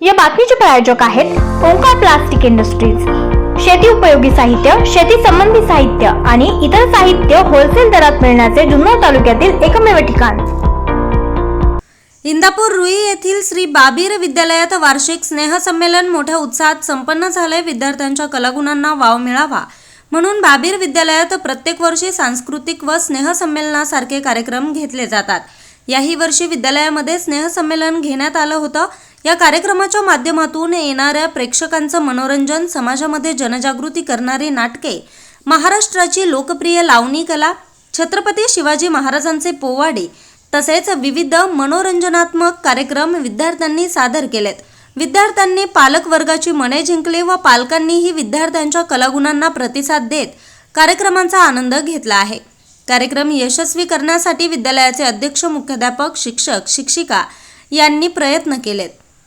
या बातमीचे प्रायोजक आहेत ओंकार प्लास्टिक इंडस्ट्रीज. शेती उपयोगी साहित्य शेती संबंधी साहित्य आणि इतर साहित्य होलसेल दरात मिळण्याचे जुन्नर तालुक्यातील एकमेव ठिकाण. इंदापूर रुई येथील श्री बाबीर विद्यालयात वार्षिक स्नेहसंमेलन मोठ्या उत्साहात संपन्न झाले विद्यार्थ्यांच्या कलागुणांना वाव मिळावा म्हणून बाबीर विद्यालयात प्रत्येक वर्षी सांस्कृतिक व स्नेहसंमेलनासारखे कार्यक्रम घेतले जातात. याही वर्षी विद्यालयामध्ये स्नेहसंमेलन घेण्यात आलं होतं. या कार्यक्रमाच्या माध्यमातून येणाऱ्या प्रेक्षकांचं मनोरंजन समाजामध्ये जनजागृती करणारी नाटके महाराष्ट्राची लोकप्रिय लावणी कला छत्रपती शिवाजी महाराजांचे पोवाडे तसेच विविध मनोरंजनात्मक कार्यक्रम विद्यार्थ्यांनी सादर केलेत. विद्यार्थ्यांनी पालक वर्गाची मने जिंकले व पालकांनीही विद्यार्थ्यांच्या कलागुणांना प्रतिसाद देत कार्यक्रमांचा आनंद घेतला आहे. कार्यक्रम यशस्वी करण्यासाठी विद्यालयाचे अध्यक्ष मुख्याध्यापक शिक्षक शिक्षिका यांनी प्रयत्न केलेत.